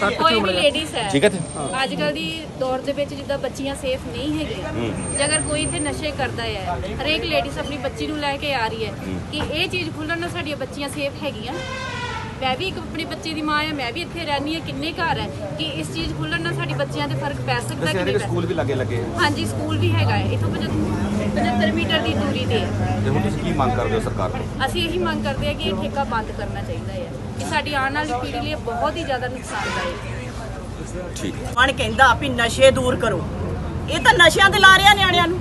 ਤੱਕ ਕੋਈ ਵੀ ਲੇਡੀਜ਼ ਹੈ। ਠੀਕ ਹੈ ਤੇ ਅੱਜ ਕੱਲ ਦੀ ਦੌਰ ਦੇ ਵਿੱਚ ਜਿੱਦਾਂ ਬੱਚੀਆਂ ਸੇਫ ਨਹੀਂ ਹੈਗੀਆਂ ਜੇ ਅਗਰ ਕੋਈ ਇੱਥੇ ਨਸ਼ੇ ਕਰਦਾ ਹੈ ਹਰੇਕ ਲੇਡੀਜ਼ ਆਪਣੀ ਬੱਚੀ ਨੂੰ ਲੈ ਕੇ ਆ ਰਹੀ ਹੈ ਕਿ ਇਹ ਚੀਜ਼ ਖੁੱਲਣ ਨਾਲ ਸਾਡੀਆਂ ਬੱਚੀਆਂ ਸੇਫ ਹੈਗੀਆਂ। ਮੈਂ ਵੀ ਇੱਕ ਆਪਣੀ ਬੱਚੀ ਦੀ ਮਾਂ ਹਾਂ ਮੈਂ ਵੀ ਇੱਥੇ ਰਹਿੰਦੀ ਹਾਂ ਕਿੰਨੇ ਘਰ ਹੈ ਕਿ ਇਸ ਚੀਜ਼ ਖੁੱਲਣ ਨਾਲ ਸਾਡੀ ਬੱਚੀਆਂ ਤੇ ਫ਼ਰਕ ਪੈ ਸਕਦਾ ਕਿ ਨਹੀਂ ਸਕੂਲ ਵੀ ਲੱਗੇ ਲੱਗੇ ਆ। ਹਾਂਜੀ ਸਕੂਲ ਵੀ ਹੈਗਾ ਹੈ। ਇਥੋਂ 75 ਮੀਟਰ ਦੀ ਦੂਰੀ ਤੇ ਹੈ ਤੇ ਹੁਣ ਤੁਸੀਂ ਕੀ ਮੰਗ ਕਰਦੇ ਹੋ ਸਰਕਾਰ ਤੋਂ? ਅਸੀਂ ਇਹੀ ਮੰਗ ਕਰਦੇ ਹਾਂ ਕਿ ਇਹ ਠੇਕਾ ਬੰਦ ਕਰਨਾ ਚਾਹੀਦਾ ਹੈ ਕਿ ਸਾਡੀ ਆਉਣ ਵਾਲੀ ਪੀੜ੍ਹੀ ਲਈ ਬਹੁਤ ਹੀ ਜ਼ਿਆਦਾ ਨੁਕਸਾਨਦਾਇਕ ਹੈ। ਠੀਕ ਹੈ। ਮਨ ਕਹਿੰਦਾ ਵੀ ਨਸ਼ੇ ਦੂਰ ਕਰੋ। ਇਹ ਤਾਂ ਨਸ਼ਿਆਂ ਤੇ ਲਾ ਰਿਹਾ ਨਿਆਣਿਆਂ ਨੂੰ।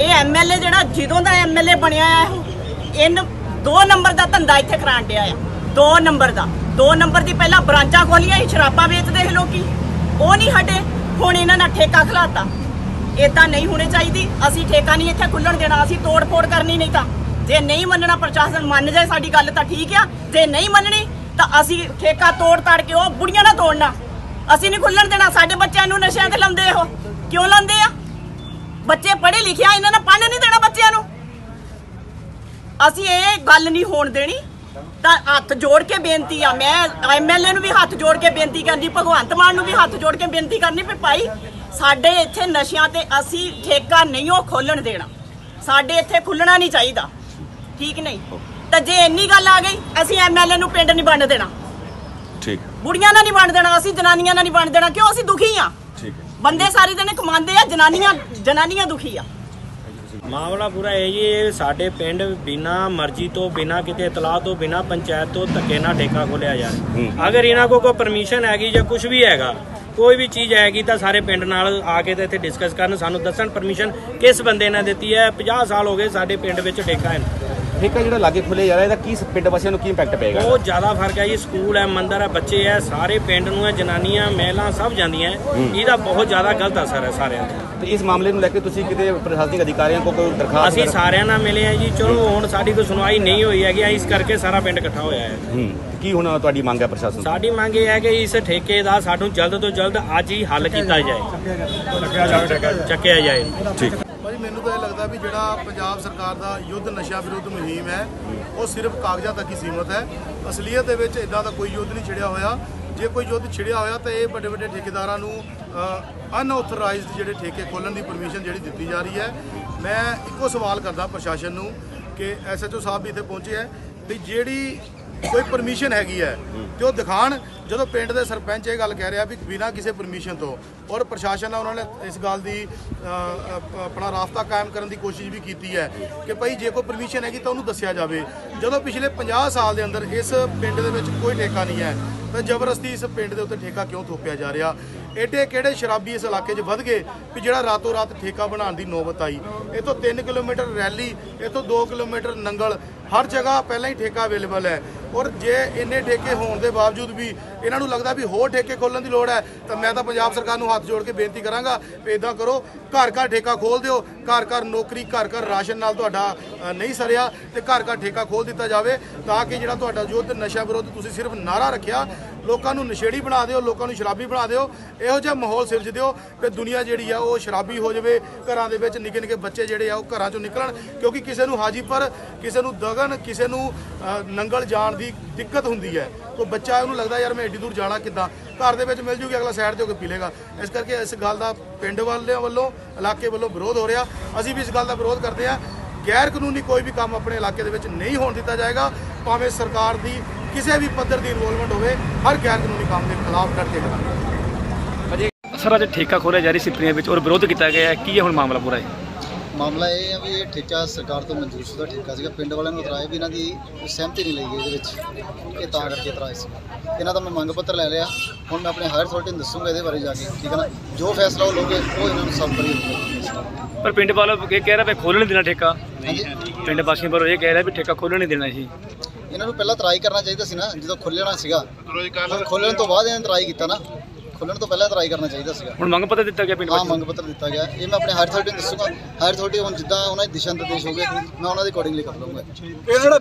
ਇਹ ਐਮਐਲਏ ਜਿਹੜਾ ਜਦੋਂ ਦਾ ਐਮਐਲਏ ਬਣਿਆ ਆ ਇਹ ਇਹਨ ਦੋ ਨੰਬਰ ਦਾ ਧੰਦਾ ਇੱਥੇ ਕਰਾਣ ਡਿਆ ਆ। ਦੋ ਨੰਬਰ ਦਾ। ਦੋ ਨੰਬਰ ਦੀ ਪਹਿਲਾਂ ਬ੍ਰਾਂਚਾਂ ਖੋਲੀਆਂ ਸੀ, ਸ਼ਰਾਬਾਂ ਵੇਚਦੇ ਸੀ ਲੋਕੀ। ਉਹ ਨਹੀਂ ਹਟੇ, ਹੁਣ ਇਹਨਾਂ ਨਾਲ ਠੇਕਾ ਖਲਾਤਾ। ਇਦਾਂ ਨਹੀਂ ਹੋਣੀ ਚਾਹੀਦੀ। ਅਸੀਂ ਠੇਕਾ ਨਹੀਂ ਇੱਥੇ ਖੁੱਲਣ ਦੇਣਾ, ਅਸੀਂ ਤੋੜ ਫੋੜ ਕਰਨੀ ਨਹੀਂ ਤਾਂ। ਜੇ ਨਹੀਂ ਮੰਨਣਾ ਪ੍ਰਸ਼ਾਸਨ, ਮੰਨ ਜਾਏ ਸਾਡੀ ਗੱਲ ਤਾਂ ਠੀਕ ਆ। ਜੇ ਨਹੀਂ ਮੰਨਣੀ, ਤਾਂ ਅਸੀਂ ਠੇਕਾ ਤੋੜ ਤਾੜ ਕੇ ਉਹ ਬੁੜੀਆਂ ਨਾਲ ਤੋੜਨਾ। ਅਸੀਂ ਨਹੀਂ ਖੁੱਲਣ ਦੇਣਾ, ਸਾਡੇ ਬੱਚਿਆਂ ਨੂੰ ਨਸ਼ਿਆਂ ਤੇ ਲਾਉਂਦੇ ਉਹ। ਕਿਉਂ ਲਾਉਂਦੇ ਆ? ਬੱਚੇ ਪੜ੍ਹੇ ਲਿਖਿਆ ਇਹਨਾਂ ਨੇ ਪੜ੍ਹਨ ਨਹੀਂ ਦੇਣਾ ਬੱਚਿਆਂ ਨੂੰ। ਅਸੀਂ ਇਹ ਗੱਲ ਨਹੀਂ ਹੋਣ ਦੇਣੀ। ਤਾਂ ਹੱਥ ਜੋੜ ਕੇ ਬੇਨਤੀ ਆ ਮੈਂ ਐਮਐਲਏ ਨੂੰ ਵੀ ਹੱਥ ਜੋੜ ਕੇ ਬੇਨਤੀ ਕਰਨੀ ਭਗਵੰਤ ਮਾਨ ਨੂੰ ਵੀ ਹੱਥ ਜੋੜ ਕੇ ਬੇਨਤੀ ਕਰਨੀ ਵੀ ਭਾਈ ਸਾਡੇ ਇੱਥੇ ਨਸ਼ਿਆਂ ਤੇ ਅਸੀਂ ਠੇਕਾ ਨਹੀਂ ਉਹ ਖੋਲਣ ਦੇਣਾ। ਸਾਡੇ ਇੱਥੇ ਖੁੱਲਣਾ ਨਹੀਂ ਚਾਹੀਦਾ। ਠੀਕ ਨਹੀਂ? ਤਾਂ ਜੇ ਇੰਨੀ ਗੱਲ ਆ ਗਈ ਅਸੀਂ ਐਮਐਲਏ ਨੂੰ ਪਿੰਡ ਨਹੀਂ ਵੰਡ ਦੇਣਾ। ਠੀਕ। ਬੁੜੀਆਂ ਨਾਲ ਨਹੀਂ ਵੰਡ ਦੇਣਾ ਅਸੀਂ ਜਨਾਨੀਆਂ ਨਾਲ ਨਹੀਂ ਵੰਡ ਦੇਣਾ ਕਿਉਂ ਅਸੀਂ ਦੁਖੀ ਆ? ਠੀਕ ਬੰਦੇ ਸਾਰੇ ਦਿਨ ਕਮਾਉਂਦੇ ਆ ਜਨਾਨੀਆਂ ਜਨਾਨੀਆਂ ਦੁਖੀ ਆ। ਮਾਮਲਾ ਪੂਰਾ ਇਹ ਜੀ ਇਹ ਸਾਡੇ ਪਿੰਡ ਬਿਨਾ ਮਰਜ਼ੀ ਤੋਂ ਬਿਨਾ ਕਿਤੇ ਇਤਲਾਹ ਤੋਂ ਬਿਨਾ ਪੰਚਾਇਤ ਤੋਂ ਧੱਕੇ ਨਾਲ ਠੇਕਾ ਖੋਲਿਆ ਜਾ ਰਿਹਾ। ਅਗਰ ਇਹਨਾਂ ਕੋਲ ਕੋਈ ਪਰਮਿਸ਼ਨ ਹੈਗੀ ਜਾਂ ਕੁਝ ਵੀ ਹੈਗਾ ਕੋਈ ਵੀ ਚੀਜ਼ ਹੈਗੀ ਤਾਂ ਸਾਰੇ ਪਿੰਡ ਨਾਲ ਆ ਕੇ ਤੇ ਇੱਥੇ ਡਿਸਕਸ ਕਰਨ। ਸਾਨੂੰ ਦੱਸਣ ਪਰਮਿਸ਼ਨ ਕਿਸ ਬੰਦੇ ਨੇ ਦਿੱਤੀ ਹੈ? 50 ਸਾਲ ਹੋ ਗਏ ਸਾਡੇ ਪਿੰਡ ਵਿੱਚ ਠੇਕਾ ਹੈ। ਠੇਕਾ ਜਿਹੜਾ ਲਾਗੇ ਖੁੱਲੇ ਜਾ ਰਿਹਾ ਇਹਦਾ ਕੀ ਪਿੰਡ ਵਾਸੀਆਂ ਨੂੰ ਕੀ ਇੰਪੈਕਟ ਪਏਗਾ? ਬਹੁਤ ਜ਼ਿਆਦਾ ਫ਼ਰਕ ਹੈ ਜੀ ਸਕੂਲ ਹੈ ਮੰਦਰ ਹੈ ਬੱਚੇ ਹੈ ਸਾਰੇ ਪਿੰਡ ਨੂੰ ਹੈ ਜਨਾਨੀਆਂ ਮਹਿਲਾ ਸਭ ਜਾਂਦੀਆਂ ਹੈ। ਇਹਦਾ ਬਹੁਤ ਜ਼ਿਆਦਾ ਗਲਤ ਅਸਰ ਹੈ ਸਾਰਿਆਂ ਤੇ। ਤੇ ਇਸ ਮਾਮਲੇ ਨੂੰ ਲੈ ਕੇ ਤੁਸੀਂ ਕਿਤੇ ਪ੍ਰਸ਼ਾਸਨਿਕ ਅਧਿਕਾਰੀਆਂ ਕੋਲ ਕੋਈ ਦਰਖਾਸਤ ਅਸੀਂ ਵਗੈਰਾ- ਸਾਰਿਆਂ ਨਾਲ ਮਿਲੇ ਆ ਜੀ ਚਲੋ ਹੁਣ ਸਾਡੀ ਕੋਈ ਸੁਣਵਾਈ ਨਹੀਂ ਹੋਈ ਹੈਗੀ ਇਸ ਕਰਕੇ ਸਾਰਾ ਪਿੰਡ ਇਕੱਠਾ ਹੋਇਆ ਹੈ। ਹੂੰ ਕੀ ਹੁਣ ਤੁਹਾਡੀ ਮੰਗ ਹੈ ਪ੍ਰਸ਼ਾਸਨ ਤੋਂ? ਸਾਡੀ ਮੰਗ ਇਹ ਹੈ ਕਿ ਇਸ ਠੇਕੇ ਦਾ ਸਾਨੂੰ ਜਲਦ ਤੋਂ ਜਲਦ ਅੱਜ ਹੀ ਹੱਲ ਕੀਤਾ ਜਾਏ। ਚੱਕਿਆ ਜਾਏ। ਠੀਕ। ਮੈਨੂੰ ਤਾਂ ਇਹ ਲੱਗਦਾ ਵੀ ਜਿਹੜਾ ਪੰਜਾਬ ਸਰਕਾਰ ਦਾ ਯੁੱਧ ਨਸ਼ਾ ਵਿਰੁੱਧ ਮੁਹਿੰਮ ਹੈ, ਉਹ ਸਿਰਫ ਕਾਗਜ਼ਾਂ ਤੱਕ ਹੀ ਸੀਮਤ ਹੈ। ਅਸਲੀਅਤ ਦੇ ਵਿੱਚ ਇਦਾਂ ਦਾ ਕੋਈ ਯੁੱਧ ਨਹੀਂ ਛਿੜਿਆ ਹੋਇਆ। ਜੇ ਕੋਈ ਯੁੱਧ ਛਿੜਿਆ ਹੋਇਆ ਤਾਂ ਇਹ ਵੱਡੇ ਵੱਡੇ ਠੇਕੇਦਾਰਾਂ ਨੂੰ ਅਨਆਥੋਰਾਈਜ਼ਡ ਜਿਹੜੇ ਠੇਕੇ ਖੋਲਣ ਦੀ ਪਰਮਿਸ਼ਨ ਜਿਹੜੀ ਦਿੱਤੀ ਜਾ ਰਹੀ ਹੈ। ਮੈਂ ਇੱਕੋ ਸਵਾਲ ਕਰਦਾ ਪ੍ਰਸ਼ਾਸਨ ਨੂੰ ਕਿ ਐਸਐਚਓ ਸਾਹਿਬ ਵੀ ਇੱਥੇ ਪਹੁੰਚੇ ਹੈ ਵੀ ਜਿਹੜੀ ਕੋਈ ਪਰਮਿਸ਼ਨ ਹੈਗੀ ਹੈ। ਤੇ ਉਹ ਦਿਖਾਣ ਜਦੋਂ ਪਿੰਡ ਦੇ ਸਰਪੰਚ ਇਹ ਗੱਲ ਕਹਿ ਰਿਹਾ ਵੀ ਬਿਨਾਂ ਕਿਸੇ ਪਰਮਿਸ਼ਨ ਤੋਂ ਔਰ ਪ੍ਰਸ਼ਾਸਨ ਨਾਲ ਉਹਨਾਂ ਨੇ ਇਸ ਗੱਲ ਦੀ ਆਪਣਾ ਰਾਸਤਾ ਕਾਇਮ ਕਰਨ ਦੀ ਕੋਸ਼ਿਸ਼ ਵੀ ਕੀਤੀ ਹੈ ਕਿ ਭਾਈ ਜੇ ਕੋਈ ਪਰਮਿਸ਼ਨ ਹੈਗੀ ਤਾਂ ਉਹਨੂੰ ਦੱਸਿਆ ਜਾਵੇ। ਜਦੋਂ ਪਿਛਲੇ 50 ਸਾਲ ਦੇ ਅੰਦਰ ਇਸ ਪਿੰਡ ਦੇ ਵਿੱਚ ਕੋਈ ਠੇਕਾ ਨਹੀਂ ਹੈ ਤਾਂ ਜ਼ਬਰਦਸਤੀ ਇਸ ਪਿੰਡ ਦੇ ਉੱਤੇ ਠੇਕਾ ਕਿਉਂ ਥੋਪਿਆ ਜਾ ਰਿਹਾ? ਏਡੇ ਕਿਹੜੇ ਸ਼ਰਾਬੀ ਇਸ ਇਲਾਕੇ 'ਚ ਵੱਧ ਗਏ ਵੀ ਜਿਹੜਾ ਰਾਤੋਂ ਰਾਤ ਠੇਕਾ ਬਣਾਉਣ ਦੀ ਨੌਬਤ ਆਈ? ਤੋਂ 3 ਕਿਲੋਮੀਟਰ ਰੈਲੀ ਤੋਂ 2 ਕਿਲੋਮੀਟਰ ਨੰਗਲ ਹਰ ਜਗ੍ਹਾ ਪਹਿਲਾਂ ਹੀ ਠੇਕਾ ਅਵੇਲੇਬਲ ਹੈ। ਔਰ ਜੇ ਇੰਨੇ ਠੇਕੇ ਹੋਣ ਦੇ ਬਾਵਜੂਦ ਵੀ ਇਹਨਾਂ ਨੂੰ ਲੱਗਦਾ ਵੀ ਹੋਰ ਠੇਕੇ ਖੋਲਣ ਦੀ ਲੋੜ ਹੈ, ਤਾਂ ਮੈਂ ਤਾਂ ਪੰਜਾਬ ਸਰਕਾਰ ਨੂੰ ਹੱਥ ਜੋੜ ਕੇ ਬੇਨਤੀ ਕਰਾਂਗਾ ਵੀ ਇਦਾਂ ਕਰੋ, ਘਰ ਘਰ ਠੇਕਾ ਖੋਲ ਦਿਓ, ਘਰ ਘਰ ਨੌਕਰੀ, ਘਰ ਘਰ ਰਾਸ਼ਨ ਨਾਲ ਤੁਹਾਡਾ ਨਹੀਂ ਸਰਿਆ ਤੇ ਘਰ ਘਰ ਠੇਕਾ ਖੋਲ ਦਿੱਤਾ ਜਾਵੇ, ਤਾਂ ਕਿ ਜਿਹੜਾ ਤੁਹਾਡਾ ਯੁੱਧ ਨਸ਼ਾ ਵਿਰੁੱਧ ਤੁਸੀਂ ਸਿਰਫ ਨਾਰਾ ਰੱਖਿਆ ਲੋਕਾਂ ਨੂੰ ਨਸ਼ੇੜੀ ਬਣਾ ਦਿਓ, ਲੋਕਾਂ ਨੂੰ ਸ਼ਰਾਬੀ ਬਣਾ ਦਿਓ, ਇਹੋ ਜਿਹਾ ਮਾਹੌਲ ਸਿਰਜ ਦਿਓ ਕਿ ਦੁਨੀਆ ਜਿਹੜੀ ਆ ਉਹ ਸ਼ਰਾਬੀ ਹੋ ਜਾਵੇ, ਘਰਾਂ ਦੇ ਵਿੱਚ ਨਿੱਕੇ ਨਿੱਕੇ ਬੱਚੇ ਜਿਹੜੇ ਆ ਉਹ ਘਰਾਂ ਚੋਂ ਨਿਕਲਣ, ਕਿਉਂਕਿ ਕਿਸੇ ਨੂੰ ਹਾਜੀਪੁਰ ਕਿਸੇ ਨੂੰ ਦਗਨ, ਕਿਸੇ ਨੂੰ ਨੰਗਲ ਜਾਣ ਦੀ ਦਿੱਕਤ ਹੁੰਦੀ ਹੈ। ਉਹ ਬੱਚਾ ਉਹਨੂੰ ਲੱਗਦਾ ਯਾਰ ਮੈਂ ਏਡੀ ਦੂਰ ਜਾਣਾ ਕਿੱਦਾਂ? ਘਰ ਦੇ ਵਿੱਚ ਮਿਲ ਜੂਗੀ, ਅਗਲਾ ਸਾਈਡ ਤੇ ਹੋ ਕੇ ਪੀ ਲੇਗਾ ਇਸ ਕਰਕੇ ਇਸ ਗੱਲ ਦਾ ਪਿੰਡ ਵਾਲਿਆਂ ਵੱਲੋਂ, ਇਲਾਕੇ ਵੱਲੋਂ ਵਿਰੋਧ ਹੋ ਰਿਹਾ। ਅਸੀਂ ਵੀ ਇਸ ਗੱਲ ਦਾ ਵਿਰੋਧ ਕਰਦੇ ਹਾਂ। ਗੈਰ ਕਾਨੂੰਨੀ ਕੋਈ ਵੀ ਕੰਮ ਆਪਣੇ ਇਲਾਕੇ ਦੇ ਵਿੱਚ ਨਹੀਂ ਹੋਣ ਦਿੱਤਾ ਜਾਏਗਾ। ਭਾਵੇਂ ਸਰਕਾਰ ਦੀ ਕਿਸੇ ਵੀ ਪੱਧਰ ਦੀ ਇਨਵੋਲਵਮੈਂਟ ਹੋਵੇ ਹਰ ਗੈਰ ਕਾਨੂੰਨੀ ਕੰਮ ਦੇ ਖਿਲਾਫ ਡਟ ਕੇ ਕਰਾਂਗੇ ਸਰ ਅੱਜ ਠੇਕਾ ਖੋਲਿਆ ਜਾ ਰਹੀ ਸਿਪਰੀਆਂ ਵਿੱਚ ਔਰ ਵਿਰੋਧ ਕੀਤਾ ਗਿਆ ਹੈ। ਕੀ ਹੈ ਹੁਣ ਮਾਮਲਾ ਪੂਰਾ ਹੈ ਮਾਮਲਾ ਇਹ ਹੈ ਵੀ ਇਹ ਠੇਕਾ ਸਰਕਾਰ ਤੋਂ ਮਨਜ਼ੂਰ ਸ਼ੁਦਾ ਠੇਕਾ ਸੀਗਾ। ਪਿੰਡ ਵਾਲਿਆਂ ਨੂੰ ਇਤਰਾਜ਼ ਵੀ ਇਹਨਾਂ ਦੀ ਸਹਿਮਤੀ ਨਹੀਂ ਲਈ ਗਈ ਇਹਦੇ ਵਿੱਚ ਇਹ ਤਾਂ ਕਰਕੇ ਇਤਰਾਜ਼ ਸੀ ਇਹਨਾਂ ਦਾ ਮੈਂ ਮੰਗ ਪੱਤਰ ਲੈ ਲਿਆ। ਹੁਣ ਮੈਂ ਆਪਣੇ ਹਾਇਰ ਅਥਾਰਟੀ ਨੂੰ ਦੱਸੂਗਾ ਇਹਦੇ ਬਾਰੇ ਜਾ ਕੇ ਠੀਕ ਹੈ ਨਾ? ਜੋ ਫੈਸਲਾ ਉਹ ਲਓਗੇ ਉਹ ਇਹਨਾਂ ਨੂੰ ਸਭ ਕਰੀ ਪਰ ਪਿੰਡ ਵਾਲਾ ਇਹ ਕਹਿ ਰਿਹਾ ਵੀ ਖੋਲਣ ਨਹੀਂ ਦੇਣਾ ਠੇਕਾ। ਪਿੰਡ ਵਾਸੀਆਂ ਪਰ ਇਹ ਕਹਿ ਰਿਹਾ ਵੀ ਠੇਕਾ ਖੋਲਣ ਨਹੀਂ ਦੇਣਾ ਸੀ ਇਹਨਾਂ ਨੂੰ ਪਹਿਲਾਂ ਤਰਾਈ ਕਰਨਾ ਚਾਹੀਦਾ ਸੀ ਨਾ ਜਦੋਂ ਖੁੱਲ੍ਹਣਾ ਸੀਗਾ। ਪਰ ਖੋਲ੍ਹਣ ਤੋਂ ਬਾਅਦ ਇਹਨਾਂ ਤਰਾਈ ਕੀਤਾ ਨਾ। ਖੁੱਲ੍ਹਣ ਤੋਂ ਪਹਿਲਾਂ ਤਰਾਈ ਕਰਨਾ ਚਾਹੀਦਾ ਸੀਗਾ। ਹੁਣ ਮੰਗ ਪੱਤਰ ਦਿੱਤਾ ਗਿਆ ਪਿੰਡ ਹਾਂ ਮੰਗ ਪੱਤਰ ਦਿੱਤਾ ਗਿਆ। ਇਹ ਮੈਂ ਆਪਣੇ ਹਾਇਰ ਅਥਾਰਟੀ ਨੂੰ ਦੱਸੂਗਾ। ਹਾਇਰ ਅਥਾਰਟੀ ਹੁਣ ਜਿੱਦਾਂ ਉਹਨਾਂ ਦੇ ਦਿਸ਼ਾ ਨਿਰਦੇਸ਼ ਹੋਗੇ ਮੈਂ ਉਹਨਾਂ ਦੇ ਅਕੋਰਡਿੰਗਲੀ ਕਰ ਲਵਾਂਗਾ